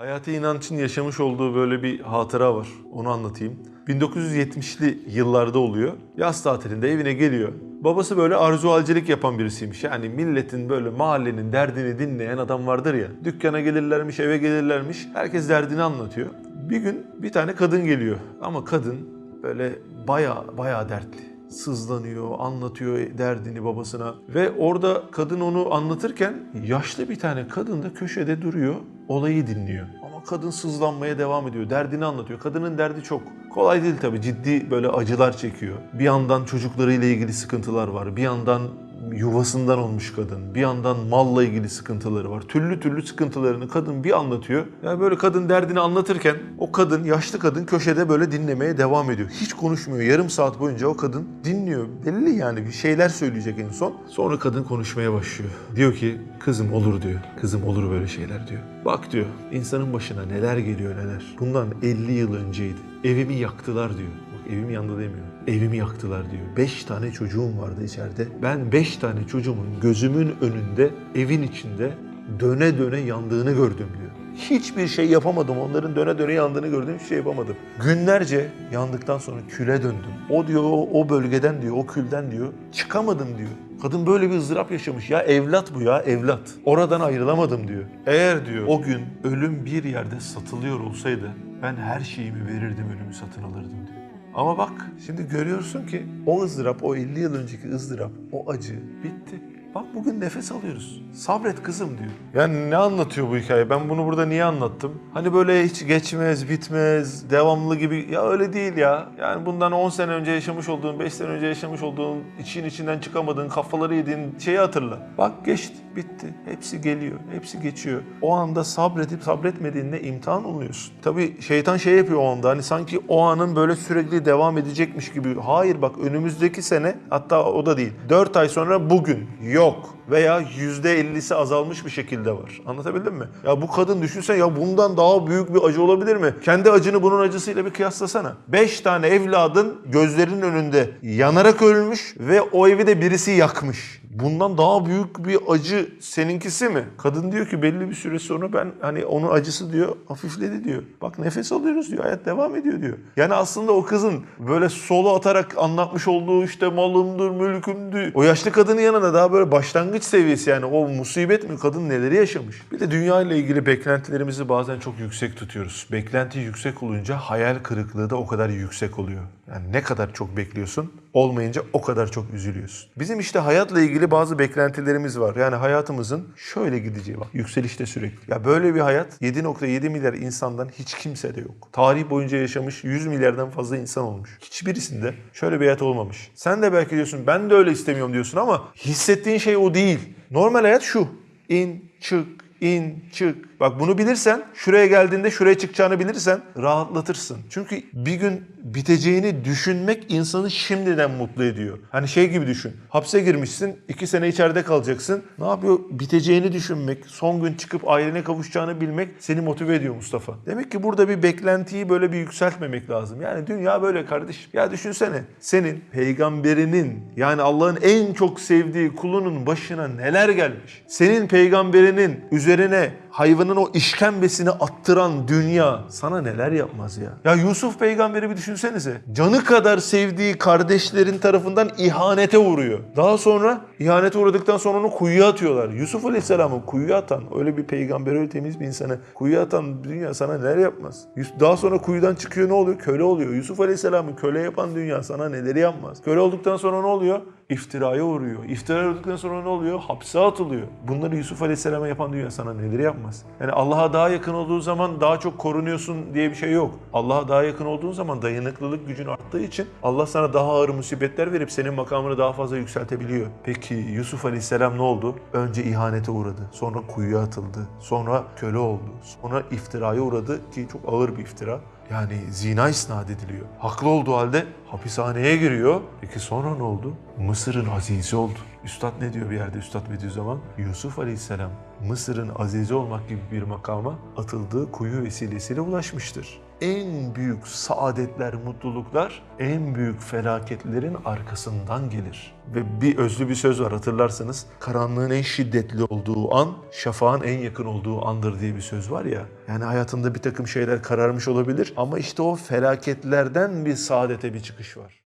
Hayati İnanç'ın yaşamış olduğu böyle bir hatıra var. Onu anlatayım. 1970'li yıllarda oluyor. Yaz tatilinde evine geliyor. Babası böyle arzualcilik yapan birisiymiş. Yani milletin böyle mahallenin derdini dinleyen adam vardır ya. Dükkana gelirlermiş, eve gelirlermiş. Herkes derdini anlatıyor. Bir gün bir tane kadın geliyor. Ama kadın böyle baya baya dertli sızlanıyor, anlatıyor derdini babasına. Ve orada kadın onu anlatırken yaşlı bir tane kadın da köşede duruyor, olayı dinliyor. Ama kadın sızlanmaya devam ediyor, derdini anlatıyor. Kadının derdi çok. Kolay değil tabii, ciddi böyle acılar çekiyor. Bir yandan çocuklarıyla ilgili sıkıntılar var, bir yandan yuvasından olmuş kadın. Bir yandan malla ilgili sıkıntıları var. Türlü türlü sıkıntılarını kadın bir anlatıyor. Yani böyle kadın derdini anlatırken o kadın, yaşlı kadın köşede böyle dinlemeye devam ediyor. Hiç konuşmuyor. Yarım saat boyunca o kadın dinliyor. Belli yani bir şeyler söyleyecek en son. Sonra kadın konuşmaya başlıyor. Diyor ki kızım olur diyor. Kızım olur böyle şeyler diyor. Bak diyor insanın başına neler geliyor neler. Bundan 50 yıl önceydi. Evimi yaktılar diyor. Evim yandı demiyor. Evimi yaktılar diyor. Beş tane çocuğum vardı içeride. Ben beş tane çocuğumun gözümün önünde, evin içinde döne döne yandığını gördüm diyor. Hiçbir şey yapamadım. Onların döne döne yandığını gördüm. Hiçbir şey yapamadım. Günlerce yandıktan sonra küle döndüm. O diyor o, o bölgeden diyor, o külden diyor. Çıkamadım diyor. Kadın böyle bir ızdırap yaşamış. Ya evlat bu ya evlat. Oradan ayrılamadım diyor. Eğer diyor o gün ölüm bir yerde satılıyor olsaydı ben her şeyimi verirdim ölümü satın alırdım diyor. Ama bak şimdi görüyorsun ki o ızdırap, o 50 yıl önceki ızdırap, o acı bitti. Bak bugün nefes alıyoruz. Sabret kızım diyor. Yani ne anlatıyor bu hikaye? Ben bunu burada niye anlattım? Hani böyle hiç geçmez, bitmez, devamlı gibi. Ya öyle değil ya. Yani bundan 10 sene önce yaşamış olduğun, 5 sene önce yaşamış olduğun, için içinden çıkamadığın, kafaları yediğin şeyi hatırla. Bak geçti, bitti. Hepsi geliyor, hepsi geçiyor. O anda sabredip sabretmediğinde imtihan oluyorsun. Tabii şeytan şey yapıyor o anda. Hani sanki o anın böyle sürekli devam edecekmiş gibi. Hayır bak önümüzdeki sene hatta o da değil. 4 ay sonra bugün yok yok veya %50'si azalmış bir şekilde var. Anlatabildim mi? Ya bu kadın düşünsen ya bundan daha büyük bir acı olabilir mi? Kendi acını bunun acısıyla bir kıyaslasana. 5 tane evladın gözlerinin önünde yanarak ölmüş ve o evi de birisi yakmış. Bundan daha büyük bir acı seninkisi mi? Kadın diyor ki belli bir süre sonra ben hani onun acısı diyor hafifledi diyor. Bak nefes alıyoruz diyor. Hayat devam ediyor diyor. Yani aslında o kızın böyle solo atarak anlatmış olduğu işte malımdır, mülkümdü. O yaşlı kadının yanında daha böyle başlangıç seviyesi yani o musibet mi kadın neleri yaşamış. Bir de dünya ile ilgili beklentilerimizi bazen çok yüksek tutuyoruz. Beklenti yüksek olunca hayal kırıklığı da o kadar yüksek oluyor. Yani ne kadar çok bekliyorsun olmayınca o kadar çok üzülüyorsun. Bizim işte hayatla ilgili bazı beklentilerimiz var. Yani hayatımızın şöyle gideceği bak. Yükselişte sürekli. Ya böyle bir hayat 7.7 milyar insandan hiç kimse de yok. Tarih boyunca yaşamış 100 milyardan fazla insan olmuş. Hiçbirisinde şöyle bir hayat olmamış. Sen de belki diyorsun ben de öyle istemiyorum diyorsun ama hissettiğin şey o değil. Normal hayat şu. İn, çık, in, çık. Bak bunu bilirsen, şuraya geldiğinde şuraya çıkacağını bilirsen rahatlatırsın. Çünkü bir gün biteceğini düşünmek insanı şimdiden mutlu ediyor. Hani şey gibi düşün. Hapse girmişsin, iki sene içeride kalacaksın. Ne yapıyor? Biteceğini düşünmek, son gün çıkıp ailene kavuşacağını bilmek seni motive ediyor Mustafa. Demek ki burada bir beklentiyi böyle bir yükseltmemek lazım. Yani dünya böyle kardeşim. Ya düşünsene senin peygamberinin yani Allah'ın en çok sevdiği kulunun başına neler gelmiş. Senin peygamberinin üzerine hayvanın o işkembesini attıran dünya sana neler yapmaz ya. Ya Yusuf peygamberi bir düşünsenize. Canı kadar sevdiği kardeşlerin tarafından ihanete uğruyor. Daha sonra ihanete uğradıktan sonra onu kuyuya atıyorlar. Yusuf Aleyhisselam'ı kuyuya atan, öyle bir peygamber, öyle temiz bir insanı kuyuya atan dünya sana neler yapmaz? Daha sonra kuyudan çıkıyor ne oluyor? Köle oluyor. Yusuf Aleyhisselam'ı köle yapan dünya sana neleri yapmaz? Köle olduktan sonra ne oluyor? İftiraya uğruyor. İftira uğradıktan sonra ne oluyor? Hapse atılıyor. Bunları Yusuf Aleyhisselam'a yapan dünya sana neleri yapmaz? Yani Allah'a daha yakın olduğu zaman daha çok korunuyorsun diye bir şey yok. Allah'a daha yakın olduğun zaman dayanıklılık gücün arttığı için Allah sana daha ağır musibetler verip senin makamını daha fazla yükseltebiliyor. Peki Yusuf Aleyhisselam ne oldu? Önce ihanete uğradı. Sonra kuyuya atıldı. Sonra köle oldu. Sonra iftiraya uğradı ki çok ağır bir iftira. Yani zina isnat ediliyor. Haklı olduğu halde hapishaneye giriyor. Peki sonra ne oldu? Mısır'ın azizi oldu. Üstad ne diyor bir yerde Üstad Bediüzzaman? Yusuf Aleyhisselam Mısır'ın azizi olmak gibi bir makama atıldığı kuyu vesilesiyle ulaşmıştır. En büyük saadetler, mutluluklar en büyük felaketlerin arkasından gelir. Ve bir özlü bir söz var hatırlarsınız. Karanlığın en şiddetli olduğu an, şafağın en yakın olduğu andır diye bir söz var ya. Yani hayatında bir takım şeyler kararmış olabilir ama işte o felaketlerden bir saadete bir çıkış var.